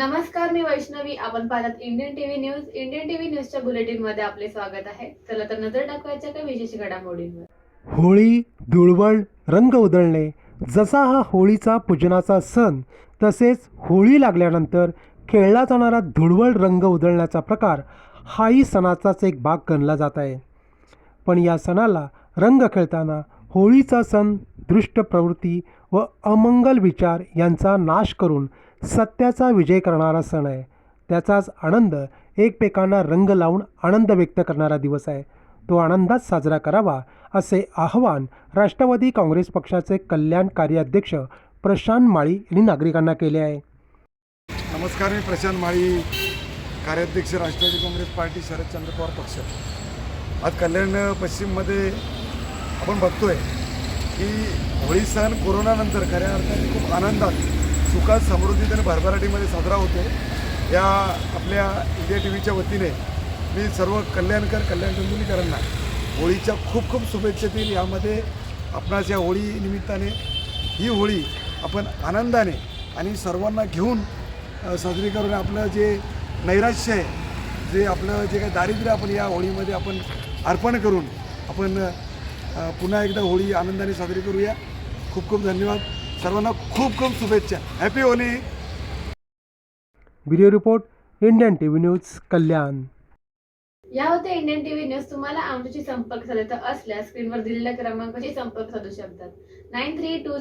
नमस्कार मी वैष्णवी. आपण पाहतात Indian TV news Indian TV न्यूजच्या बुलेटिनमध्ये आपले स्वागत आहे. चला तर नजर टाकवायच्या काही विशेष घडामोडींवर. होळी धुळवड रंग उधळणे जसा हा होळीचा पूजनाचा सण तसेच होळी लागल्यानंतर खेळला जाणारा धुळवड रंग उधळण्याचा प्रकार हाही सणाचाच एक भाग गणला जात आहे. पण या सणाला रंग खेळताना होळीचा सण दृष्ट प्रवृत्ती व अमंगल विचार यांचा नाश करून सत्याचा विजय करणारा सण आहे. त्याचाच आनंद एकमेकांना रंग लावून आनंद व्यक्त करणारा दिवस आहे. तो आनंदात साजरा करावा असे आवाहन राष्ट्रवादी काँग्रेस पक्षाचे कल्याण कार्याध्यक्ष प्रशांत माळी यांनी नागरिकांना केले आहे. नमस्कार मी प्रशांत माळी कार्याध्यक्ष राष्ट्रवादी काँग्रेस पार्टी शरदचंद्र पवार पक्ष. आज कल्याण पश्चिममध्ये आपण बघतोय की होळी सण कोरोनानंतर खऱ्या अर्थाने खूप आनंदात सुखात समृद्धीत आणि भरभराटीमध्ये साजरा होतो या आपल्या इंडिया टी व्हीच्या वतीने मी सर्व कल्याणकर कल्याण डोंबिवलीकरांना होळीच्या खूप खूप शुभेच्छा देईल. यामध्ये आपणास या होळी निमित्ताने ही होळी आपण आनंदाने आणि सर्वांना घेऊन साजरी करून आपलं जे नैराश्य आहे जे आपलं जे काही दारिद्र्य आपण या होळीमध्ये आपण अर्पण करून आपण पुन्हा एकदा होळी आनंदाने साजरी करूया. खूप खूप धन्यवाद. सर्वांना खूप खूप शुभेच्छा. Happy Holi video report Indian T V news Kalyan. या होत्या इंडियन टीव्ही न्यूज. तुम्हाला आमच्याशी संपर्क साधायचा असल्यास स्क्रीनवर दिलेल्या क्रमांकाशी संपर्क साधू शकतात. Nine three to